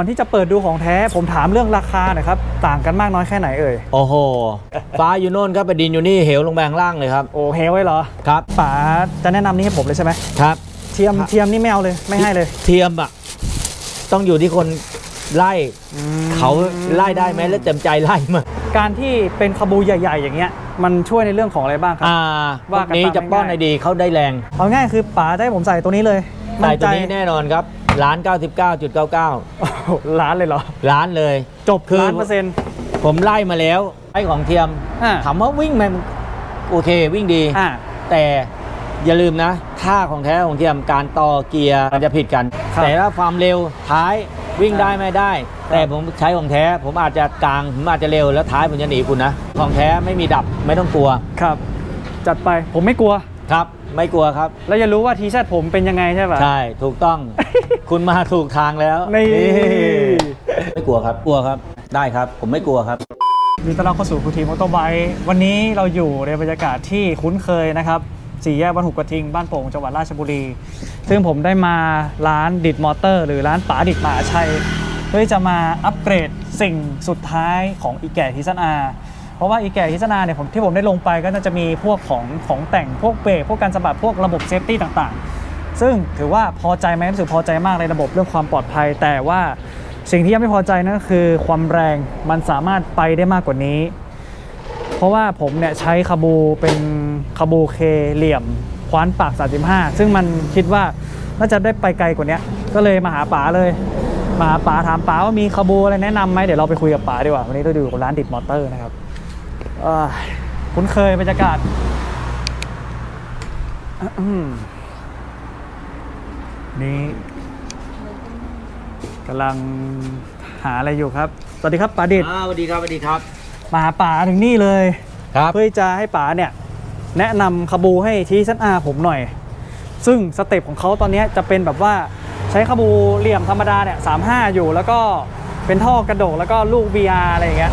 ก่อนที่จะเปิดดูของแท้ผมถามเรื่องราคาหน่อยครับ ต่างกันมากน้อยแค่ไหนเอ่ย โอ้โห ฟ้าอยู่โน่นครับไปดินอยู่นี่เหวลงไปข้างล่างเลยครับ โอ้เฮไว้เหรอ ครับป๋าจะแนะนำนี่ให้ผมเลยใช่ไหมครับ เทียมครับเทียมนี่ไม่เอาเลยไม่ให้เลยเทียมอะ ต้องอยู่ที่คนไล่เขาไล่ได้ไหมแล้วเต็มใจไล่มาการที่เป็นขบูใหญ่ ๆ อย่างเงี้ย มันช่วยในเรื่องของอะไรบ้างครับ อ่าพวว่ากกันนี้ตามจะป้อนง่ายๆไอดีเขาได้แรง เอาง่ายคือป๋าจะให้ผมใส่ตัวนี้เลย ใส่มั่นตัใจวนี้แน่นอนครับล้าน 99.99โอ้โหล้านเลยเหรอ ล้านเลย จบคือล้านเปอร์เซ็นต์ผมไล่มาแล้วไอ้ของเทียมอ่าถามว่าวิ่งไหมโอเควิ่งดีอ่าแต่อย่าลืมนะท่าของแท้ของเทียมการต่อเกียร์มันจะผิดกันครับแต่ถ้าความเร็วท้ายวิ่งได้ไม่ได้ครับแต่ผมใช้ของแท้ ผมอาจจะกลางผมอาจจะเร็วแล้วท้ายผมจะหนีคุณนะ ของแท้ไม่มีดับไม่ต้องกลัวครับ จัดไปผมไม่กลัวครับ ไม่กลัวครับ แล้วจะรู้ว่าทีแซดผมเป็นยังไงใช่ปะ ใช่ถูกต้อง คุณมาถูกทางแล้วนี่ ไม่กลัวครับกลัวครับ ได้ครับ ผมไม่กลัวครับ ยินดีต้อนรับเข้าสู่คูทีมอเตอร์ไบค์วันนี้เราอยู่ในบรรยากาศที่คุ้นเคยนะครับสี่แยกบ้านหุบกระทิงบ้านโป่งจังหวัดราชบุรี ซึ่งผมได้มาร้านดิดมอเตอร์ หรือร้านป๋าดิดมหาชัย เพื่อที่จะมาอัปเกรดสิ่งสุดท้ายของอีแก่ทิซันอา เพราะว่าอีแก่ทิซันาเนี่ยผมที่ผมได้ลงไปก็น่าจะมีพวกของของแต่งพวกเบรกพวกการสะบัดพวกระบบเซฟตี้ต่างๆ ซึ่งถือว่าพอใจไหมรู้สึกพอใจมากในระบบเรื่องความปลอดภัย แต่ว่าสิ่งที่ยังไม่พอใจนั่นก็คือความแรงมันสามารถไปได้มากกว่านี้ เพราะว่าผมเนี่ยใช้คาบูเป็นคาบูเคเหลี่ยมคว้านปาก 35 ซึ่งมันคิดว่าน่าจะได้ไปไกลกว่านี้ก็เลยมาหาป๋าเลย มาหาป๋าถามป๋าว่ามีคาบูอะไรแนะนำไหมเดี๋ยวเราไปคุยกับป๋าดีกว่าวันนี้เราอยู่กับร้านดิดมอเตอร์นะครับ คุ้นเคยบรรยากาศอืมนี่กำลังหาอะไรอยู่ครับ สวัสดีครับป๋าดิดสวัสดีครับสวัสดีครับมาหาป๋าถึงนี่เลยครับเพื่อจะให้ป๋าเนี่ย แนะนำคาบูให้ทีซันอาผมหน่อย ซึ่งสเต็ปของเขาตอนนี้จะเป็นแบบว่าใช้คาบูเหลี่ยมธรรมดาเนี่ยสามห้าอยู่แล้วก็เป็นท่อกระโดกแล้วก็ลูก VR อะไรอย่างเงี้ย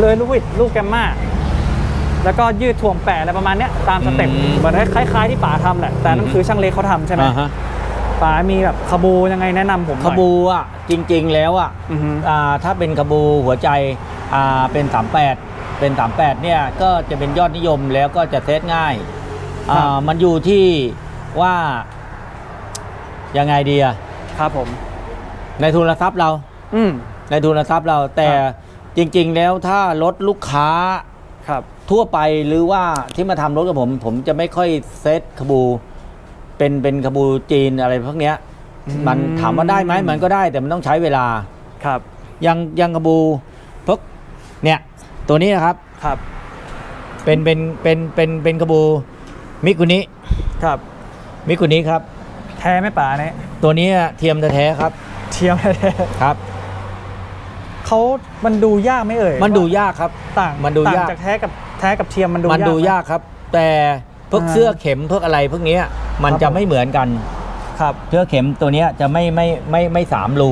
เลยลูกวิดลูกแกมมาแล้วก็ยืดถ่วงแปะอะไรประมาณเนี้ยตามสเต็ปอืมเหมือนคล้ายๆที่ป๋าทำแหละแต่นั่นคือช่างเล็กเขาทำใช่ไหมอ่าฮะ ป๋ามีแบบคาบูยังไงแนะนำผมหน่ขอยบูอะจริงๆแล้วอะอือฮึอ่าถ้าเป็นขบูหัวใจอ่าเป็น 38 เป็น 38เนี่ยก็จะเป็นยอดนิยมแล้วก็จะเทสง่ายอ่ามันอยู่ที่ว่ายังไงดีอะครับผม ในทุนทรัพย์เรา อืม ในทุนทรัพย์เราแต่ครับ จริงๆแล้วถ้ารถลูกค้าครับ ทั่วไปหรือว่าที่มาทำรถกับผม ผมจะไม่ค่อยเซตขบู เป็นเป็นขบูจีนอะไรพวกเนี้ยอืมมันถามว่าได้ไหมมันก็ได้แต่มันต้องใช้เวลา ครับ ยังยังกระบูพวกเนี่ยตัวนี้นะครับครับ เป็นเป็นเป็นเป็นเป็นกระบูมิกุนิครับ มิกุนิครับ แท้ไหม่ป๋าเนี่ยตัวนี้เทียมแท้ๆครับ เทียมแท้ครับ เขามันดูยากไหมเอ่ยมันดูว่ายากครับ ต่างมันดูต่างยากจากแท้กับแท้กับเทียมมันดูมันดูไหยากครับ แต่พวกอ่าเสื้อเข็มพวกอะไรพวกเนี้ยมันครับจะผมไม่เหมือนกัน ครับ เสื้อเข็มตัวเนี้ยจะไม่ไม่ไม่ไม่สามรู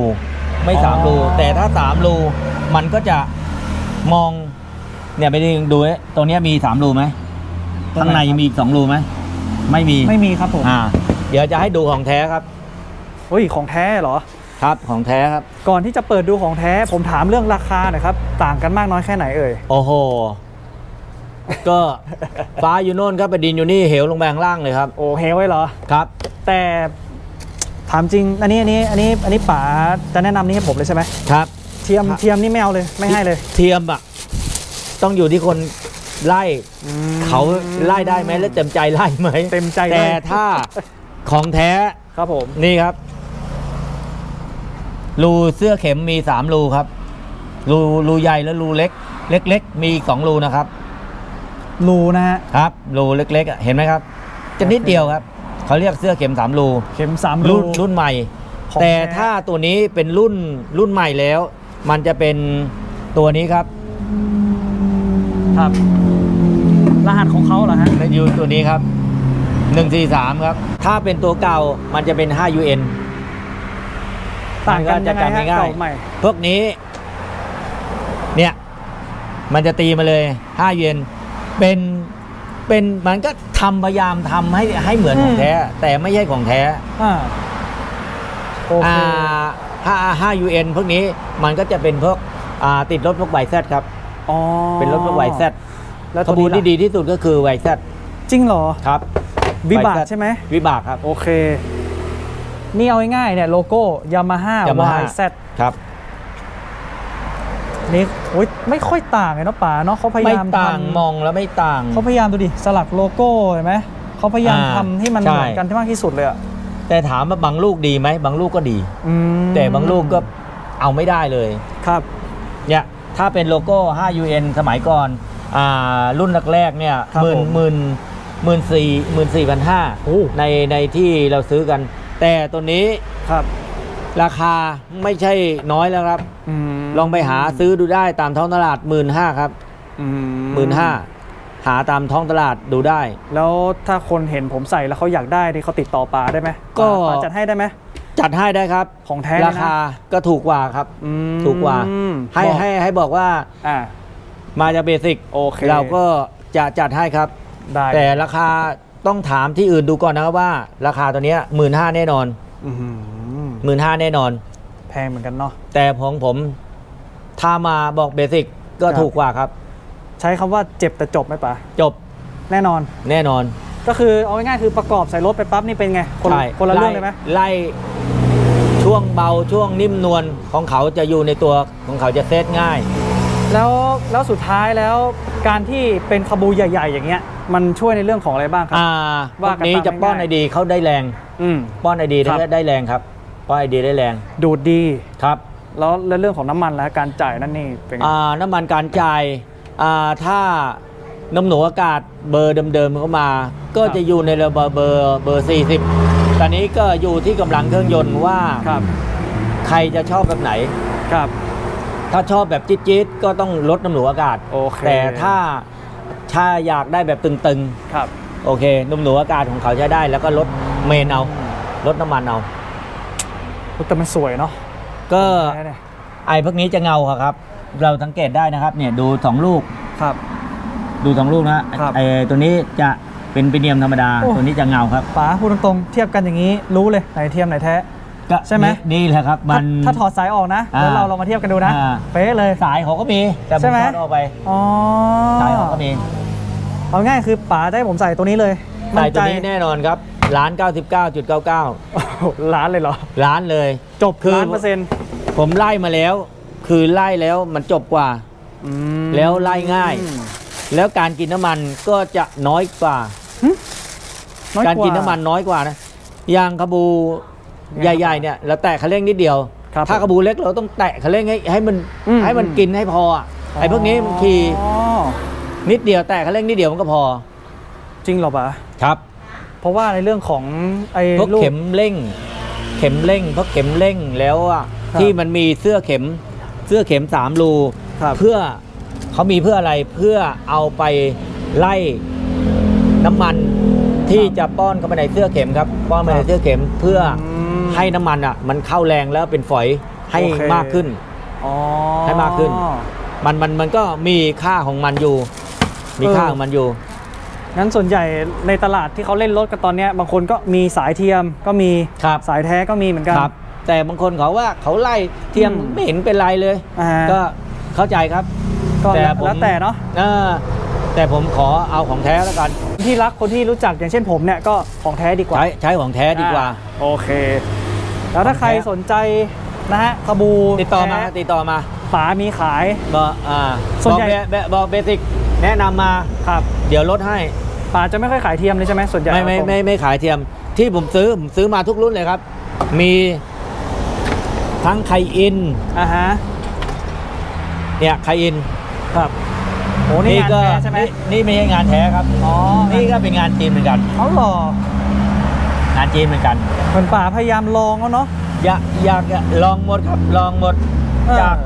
ไม่สามอ๋อรูแต่ถ้าสามรูมันก็จะมองเนี่ยไปดูนะตัวเนี้ยมีสามรูไหมข้างในมีอีกสองรูไหมไม่มีไม่มีครับผมอ่า เดี๋ยวจะให้ดูของแท้ครับโอ้ยของแท้เหรอ ครับของแท้ครับ ก่อนที่จะเปิดดูของแท้ ผมถามเรื่องราคาหน่อยครับ ต่างกันมากน้อยแค่ไหนเอ่ย โอ้โห ก็ฟ้าอยู่โน่นครับไปดินอยู่นี่เหวลงไปข้างล่างเลยครับ โอ้เฮไว้เหรอ ครับ แต่ถามจริง อันนี้อันนี้อันนี้อันนี้ป๋าจะแนะนำนี่ให้ผมเลยใช่ไหมครับ เทียมครับ เทียมนี่ไม่เอาเลยไม่ให้เลยเทียมอะ ต้องอยู่ที่คนไล่อืมเขาไล่ได้ไหมแล้วเต็มใจไล่ไหมเต็มใจแต่ไล่ถ้าของแท้ ครับผม นี่ครับ รูเสื้อเข็มมีสามรูครับ รูรูใหญ่และรูเล็ก เล็ก ๆ มีอีกสองรูนะครับ รูนะฮะ ครับ รูเล็กๆอะเห็นไหมครับ จะนิดเดียวครับ เขาเรียกเสื้อเข็มสามรูเข็มสามรู รุ่นรุ่นใหม่ ของแต่แท้ ถ้าตัวนี้เป็นรุ่นรุ่นใหม่แล้ว มันจะเป็นตัวนี้ครับครับ รหัสของเขาเหรอฮะในยูตัวนี้ครับ143ครับ ถ้าเป็นตัวเก่ามันจะเป็น 5 UN ต่างกันยังไงมันก็จะฮะจำง่ายๆเก่าใหม่พวกนี้ เนี่ย มันจะตีมาเลย5 UN เป็นเป็นมันก็ทำพยายามทำให้ให้เหมือนของแท้ แต่ไม่ใช่ของแท้อ่าโอเคอ่า5 5 UN พวกนี้มันก็จะเป็นพวกอ่าติดรถพวกไวแซครับอ๋อเป็นรถพวกไวแซแล้วขตัวบูนี้ที่ดีที่สุดก็คือไวแซจริงเหรอครับ วิบาก YZ ใช่ไหมวิบากครับ โอเค นี่เอาง่ายๆเนี่ยโลโก้ยามาฮ่า Yamaha YZ ครับ นี่โอ้ยไม่ค่อยต่างเลยเนาะป๋าเนาะเขาพยาไม่ยามต่างทำมองแล้วไม่ต่าง เขาพยายามดูดิสลักโลโก้เห็นไหมเขาพยายามอ่าทำให้มันใช่ เหมือนกันที่มากที่สุดเลยอะแต่ถามว่าบางลูกดีไหมบางลูกก็ดี อืมแต่บางลูกก็เอาไม่ได้เลย ครับ เนี่ยถ้าเป็นโลโก้ 5 UN สมัยก่อนอ่ารุ่นแรกๆเนี่ยครับหมื่นผมหมื่นหมื่นสี่หมื่นสี่พันห้าโอ้ ในในที่เราซื้อกัน แต่ตัวนี้ครับ ราคาไม่ใช่น้อยแล้วครับ ลองไปหาซื้อดูได้ตามท้องตลาด1 5ื่นครับอืมหมื่นห้าหาตามท้องตลาดดูได้ แล้วถ้าคนเห็นผมใส่แล้วเขาอยากได้นี่เขาติดต่อป๋าได้ไหมก็ป๋าจัดให้ได้ไหมจัดให้ได้ครับ ของแท้เลยนะราคาก็ถูกกว่าครับอืมถูกกว่า ให้บอกให้ให้บอกว่าอ่ามาจากเบสิกโอเคเราก็จะจัดให้ครับได้แต่ราคา ต้องถามที่อื่นดูก่อนนะครับว่า ราคาตัวเนี้ยหมื่นห้าแน่นอนอื้อหือหมื่นห้าแน่นอน แพงเหมือนกันเนาะ แต่ของผมถ้ามาบอกเบสิกก็ครับ ถูกกว่าครับ ใช้คำว่าเจ็บแต่จบไหมป๋าจบแน่นอน แน่นอนก็คือเอาง่ายๆคือประกอบใส่รถไปปั๊บนี่เป็นไง คนใช่คนละเรื่องเลยไหมไล่ช่วงเบาช่วงนิ่มนวลของเขาจะอยู่ในตัวของเขาจะเซตง่าย แล้วแล้วสุดท้ายแล้ว การที่เป็นขบูใหญ่ ๆ อย่างเงี้ย มันช่วยในเรื่องของอะไรบ้างครัอ่าพวว่ากกันนี้ตามจะป้อนไอง่ายๆดีเขาได้แรง อืม ป้อนไอดีครับ ได้แรงครับ ป้อนไอดีได้แรงดูดดีครับแล้วแล้วเรื่องของน้ำมันแล้วการจ่ายนั่นนี่เป็นไงอ่าน้ำมันการจ่ายอ่าถ้าน้ำหนูอากาศเบอร์เดิมๆเข้ามา ก็จะอยู่ในระเบอร์เบอร์เบอร์ 40 ตอนนี้ก็อยู่ที่กำลังเครื่องยนต์ว่า ครับ ใครจะชอบแบบไหน ครับ ถ้าชอบแบบจี๊ดๆก็ต้องลดน้ำหนูอากาศ โอเค แต่ถ้าถ้าอยากได้แบบตึงครับ ๆ โอเค น้ำหนูอากาศของเขาใช้ได้ แล้วก็ลดเมนเอาลดน้ำมันเอาอุ๊ยแต่มันสวยเนาะก็แท้เนี่ยไอ้พวกนี้จะเงาครับ เราสังเกตได้นะครับเนี่ยดูสองลูก ครับ ดูสองลูกนะครับไอ้ตัวนี้จะเป็นปีเนียมธรรมดา โอ้ ตัวนี้จะเงาครับ ป๋าพูดตรงๆเทียบกันอย่างนี้รู้เลยไหนเทียมไหนแท้ ก็ใช่ไหมนี่นี่แหละครับมัน ถ้าถ้าถอดสายออกนะอ่าแล้วเราลองมาเทียบกันดูนะอ่า เป๊ะเลย สายเขาก็มีแต่ผใช่มไหม ถอดออกไปอ๋อสายเขาก็มีเอาง่ายคือป๋าจะให้ผมใส่ตัวนี้เลยสายตัวมั่นี้แน่นอนครับล้าน99.99 โอ้โหล้านเลยเหรอล้านเลย จบคือ ล้านเปอร์เซ็นต์ผมไล่มาแล้ว คือไล่แล้วมันจบกว่า อืมแล้วไล่ง่ายแล้วการกินน้ำมันก็จะน้อยกว่าอยการว่กินน้ำมันน้อยกว่านะยางขบู ใหญ่ๆเนี่ยเราแตะคันเร่งนิดเดียว ครับถ้าขบูเล็กเราต้องแตะคันเร่งให้ให้มันอืม ให้มันกินให้พออะไอ้พวกนี้มันขี่อ๋อนิดเดียวแตะคันเร่งนิดเดียวมันก็พอจริงเหรอป๋าครับเพราะว่าในเรื่องของไอ้พวกลูก เข็มเร่ง เข็มเร่งพวกเข็มเร่งแล้วอะครับที่มันมีเสื้อเข็มเสื้อเข็มสามรูครับ เพื่อเขามีเพื่ออะไรเพื่อเอาไปไล่น้ำมัน ที่จะป้อนเข้าไปในเสื้อเข็มครับป้อนไปในเสื้อเข็มเพื่ออมให้น้ำมันอะ มันเข้าแรงแล้วเป็นฝอยให้โอเค มากขึ้น อ๋อให้มากขึ้น มันมันมันก็มีค่าของมันอยู่ มีค่าเออของมันอยู่งั้นส่วนใหญ่ในตลาดที่เขาเล่นรถกันตอนเนี้ยบางคนก็มีสายเทียมก็มีครับ สายแท้ก็มีเหมือนกัน ครับ แต่บางคนเขาว่าเขาไล่เทียมอืมไม่เห็นเป็นไรเลย อ่า ก็เข้าใจครับก็แต่แล้วผมแล้วแต่เนาะ เออ แต่ผมขอเอาของแท้แล้วกันที่รักคนที่รู้จักอย่างเช่นผมเนี่ยก็ของแท้ดีกว่าใช้ใช้ของแท้ดีกว่าอ่โอเค แล้วถ้าของแท้ใครสนใจนะฮะขบูติดต่อมาแท้ติดต่อมาป๋ามีขายบอกอ่าส่วนบอกใหญ่เบเบบอกเบสิกแนะนำมาครับ เดี๋ยวลดให้ป๋าจะไม่ค่อยขายเทียมเลยใช่ไหมส่วนใหญ่ไม่ไม่เอาตรงไม่ไม่ขายเทียม ที่ผมซื้อผมซื้อมาทุกรุ่นเลยครับ มีทั้งไคอินอ่าฮะเนี่ยไคอินครับ โอ้นี่งานก็แท้ใช่ไหม นี่นี่ไม่ใช่งานแท้ครับอ๋อนี่ก็เป็นงานจีนเหมือนกัน เขาหล่องานจีนเหมือนกัน เหมือนป๋าพยายามลองแล้วเนาะ อยากอยากลองหมดครับลองหมดเอออยาก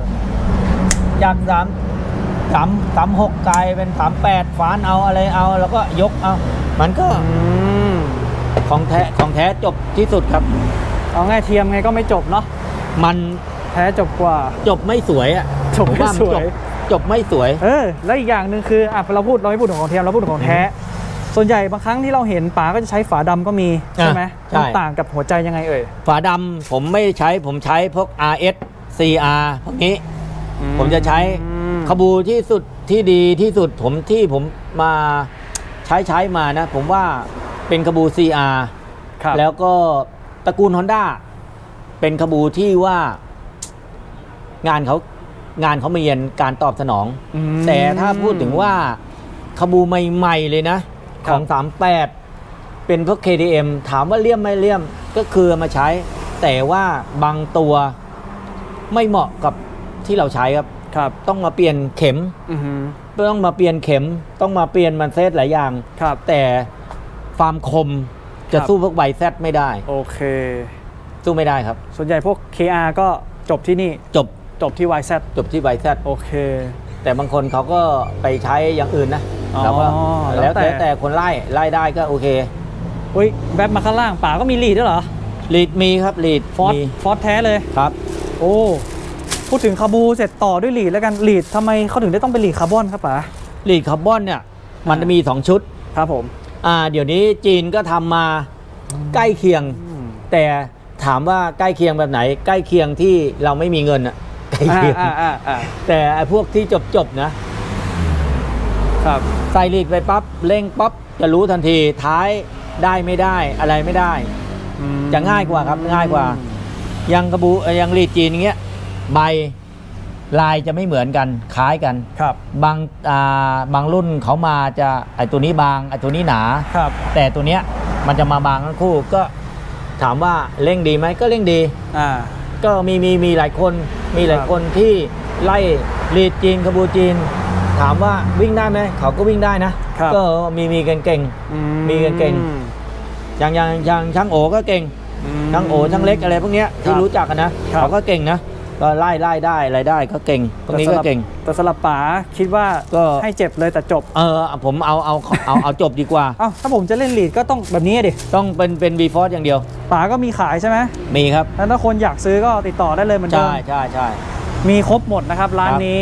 อยากสามสามสามหกกลายเป็นสามแปดฝานเอาอะไรเอาแล้วก็ยกเอา มันก็อืมของแท้ของแท้จบที่สุดครับ เอาง่ายเทียมไงก็ไม่จบเนาะ มันแท้จบกว่า จบไม่สวยอะจบไม่ผว่าสวย จบ จบไม่สวย เออ แล้วอีกอย่างหนึ่งคืออะเราพูดเราไม่พูดถึงของเทียมเราพูดถึงของแท้ ส่วนใหญ่บางครั้งที่เราเห็นป๋าก็จะใช้ฝาดำก็มี ใช่ไหมอะใช่ มันต่างกับหัวใจยังไงเอ่ย ฝาดำผมไม่ใช้ผมใช้พวก RS CR พวกนี้ ผมจะใช้อืมขบูที่สุดที่ดีที่สุดผมที่ผมมาใช้ใช้มานะ ผมว่าเป็นขบู CR ครับ แล้วก็ตระกูล Honda เป็นขบูที่ว่างานเขา งานเขาเมียนการตอบสนอง อืม แต่ถ้าพูดถึงว่าขบูใหม่ๆเลยนะคขรับอง 38 เป็นพวก KTM ถามว่าเลี่ยมไม่เลี่ยมก็คือเอามาใช้ แต่ว่าบางตัวไม่เหมาะกับที่เราใช้ครับ ครับต้องมาเปลี่ยนเข็ม อือหือต้องมาเปลี่ยนเข็ม ต้องมาเปลี่ยนมันเซตหลายอย่าง ครับ แต่ความคมจะครับ สู้พวกไบแซดไม่ได้ โอเค สู้ไม่ได้ครับ ส่วนใหญ่พวก KR ก็จบที่นี่ จบ จบที่ YZ จบที่ไบแซดโอเค แต่บางคนเขาก็ไปใช้อย่างอื่นนะอ๋อเราก็แล้แล้ววแต่ แต่แต่คนไล่ไล่ได้ก็โอเคอุ้ยแวบมาข้างล่างป๋าก็มีลีดด้วยเหรอลีดมีครับลีดฟอสมีฟอสแท้เลย ครับ โอ้พูดถึงคาบูเสร็จต่อด้วยลีดแล้วกันลีดทำไมเขาถึงได้ต้องเป็นลีดคาร์บอนครับป๋าลีดคาร์บอนเนี่ยมันจะมี 2 ชุด ครับผม อ่าเดี๋ยวนี้จีนก็ทำมาใกล้เคียง แต่ถามว่าใกล้เคียงแบบไหน ใกล้เคียงที่เราไม่มีเงินอะใกล้ อ่าเคียงอ่าอ่าอ่าแต่ไอ้พวกที่จบจบๆนะ ครับ ใส่ลีดไปปั๊บเร่งปั๊บจะรู้ทันทีท้ายได้ไม่ได้อะไรไม่ได้อืมจะง่ายกว่าครับง่ายกว่า ยังกระบูเอ่อยังลีดจีนอย่างเงี้ยใบลายจะไม่เหมือนกันคล้ายกัน ครับ บางอ่าบางรุ่นเขามาจะไอตัวนี้บางไอตัวนี้หนา ครับ แต่ตัวเนี้ยมันจะมาบางทั้งคู่ก็ถามว่าเร่งดีไหมก็เร่งดี อ่า ก็มีมีมีหลายคน มีหลายครับคนที่ไล่ลีดจีนขบูจีน ถามว่าวิ่งได้ไหมเขาก็วิ่งได้นะ ครับก็มีมีกันเก่งอืมีกันเก่งอย่างอย่างอย่างช่างโอก็เก่งอืมช่างโอช่างเล็กอะไรพวกเนี้ยที่ครับรู้จักกันนะครับ เขาก็เก่งนะ ก็ไล่ไล่ได้อะไรได้ก็เก่งพวกนี้ก็เก่ง แต่สำหรับป๋าคิดว่าก็ ให้เจ็บเลยแต่จบ เออผมเอาเอาเอาเอาจบดีกว่า เอ้าถ้าผมจะเล่นลีดก็ต้องแบบนี้ดิต้องเป็นเป็นวีฟอร์อย่างเดียวป๋าก็มีขายใช่ไหมมีครับแล้วถ้าคนอยากซื้อก็ติดต่อได้เลยเหมือนเดิใช่มใช่ใช่มีครบหมดนะครับร้านครับนี้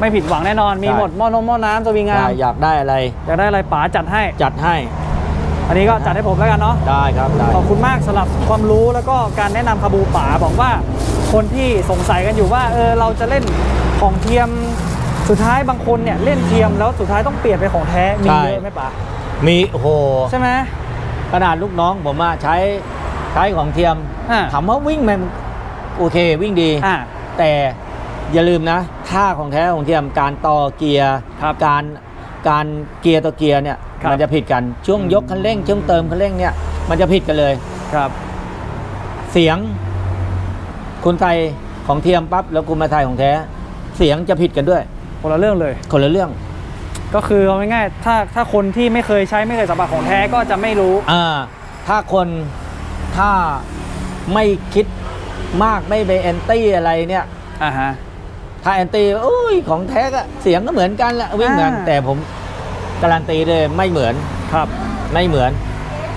ไม่ผิดหวังแน่นอนมีใช่หมดหม้อนมหม้อน้ำสวิงงาใช่มอยากได้อะไรอยากได้อะไรป๋าจัดให้จัดให้ อันนี้ก็จัดให้ผมแล้วกันเนาะได้ครับได้ขอบคุณมากสำหรับความรู้แล้วก็การแนะนำคาบูป๋าบอกว่า คนที่สงสัยกันอยู่ว่าเออเราจะเล่นของเทียมสุดท้ายบางคนเนี่ยเล่นเทียมแล้วสุดท้ายต้องเปลี่ยนเป็นของแท้มีเยอะไหมป๋ามีโอ้โหใช่ไหมขนาดลูกน้องผมอะใช้ใช้ของเทียมอ่าถามว่าวิ่งไหมโอเควิ่งดีอ่าแต่อย่าลืมนะท่าของแท้ของเทียมการต่อเกียร์ครับการการเกียร์ต่อเกียร์เนี่ยครับมันจะผิดกันช่วงอืมยกคันเร่งช่วงเติมคันเร่งเนี่ยมันจะผิดกันเลยครับ เสียง คุณไทยของเทียมปั๊บแล้วคุณมาไทยของแท้ เสียงจะผิดกันด้วย คนละเรื่องเลย คนละเรื่อง ก็คือเอาง่ายๆถ้าถ้าคนที่ไม่เคยใช้ไม่เคยสัมผัสของแท้ก็จะไม่รู้ อ่า ถ้าคนถ้าไม่คิดมากไม่ไปแอนตี้อะไรเนี่ย อ่าฮะ ถ้าแอนตี้โอ้ยของแท้ก็เสียงก็เหมือนกันแหละวิ่งเหมือนอ่า แต่ผมการันตีเลยไม่เหมือนครับ ไม่เหมือน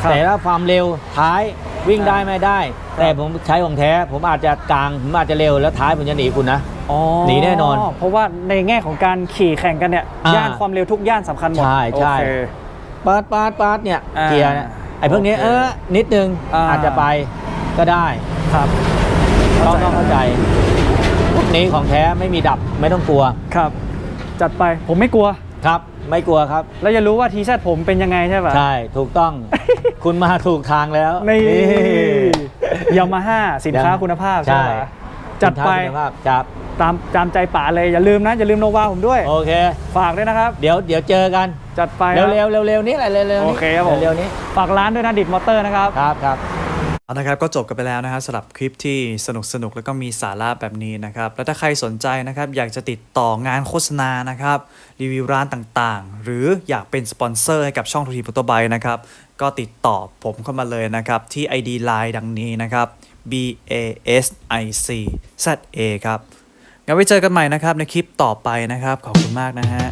ครับ แต่ถ้าความเร็วท้ายวิ่งได้ไม่ได้ครับแต่ผมใช้ของแท้ ผมอาจจะกลางผมอาจจะเร็วแล้วท้ายผมจะหนีคุณนะ อ๋อหนีแน่นอนเพราะว่าในแง่ของการขี่แข่งกันเนี่ยอ่า ย่านความเร็วทุกย่านสำคัญหมดใช่ใช่โอเค ปาดปาดปาดเนี่ยอ่าเกียร์เนี่ยไอ้พวกนี้โอเคเออนิดนึงอ่า อาจจะไปก็ได้ครับต้องต้องเข้าใจพวกนี้ของแท้ไม่มีดับไม่ต้องกลัวครับ จัดไปผมไม่กลัว ครับ ไม่กลัวครับ แล้วจะรู้ว่าทีแซผมเป็นยังไงใช่ปะ ใช่ถูกต้อง คุณมาถูกทางแล้ว นี่ยามาฮ่าสินค้าคุณภาพใช่ใช่ปะจัดไปสินค้าคุณภาพจับ ตามตามใจป๋าเลยอย่าลืมนะอย่าลืมโนวาผมด้วย โอเค ฝากด้วยนะครับ เดี๋ยวเดี๋ยวเจอกันจัดไปเร็วคเร็รัวบเร็วเร็วนี้แหละเร็วเร็วโอเคครับผม เร็วๆนี้ฝากร้านด้วยนะดิดมอเตอร์นะครับ ครับครับ เอานะครับก็จบกันไปแล้วนะครับสำหรับคลิปที่สนุกสนุกแล้วก็มีสาระแบบนี้นะครับ แล้วถ้าใครสนใจนะครับ อยากจะติดต่องานโฆษณานะครับ รีวิวร้านต่างๆ หรืออยากเป็นสปอนเซอร์ให้กับช่องทูทีโฟโตไบนะครับ ก็ติดต่อผมเข้ามาเลยนะครับ ที่ ID Line ดังนี้นะครับ B A S I C Z A ครับงั้นไว้เจอกันใหม่นะครับในคลิปต่อไปนะครับ ขอบคุณมากนะฮะ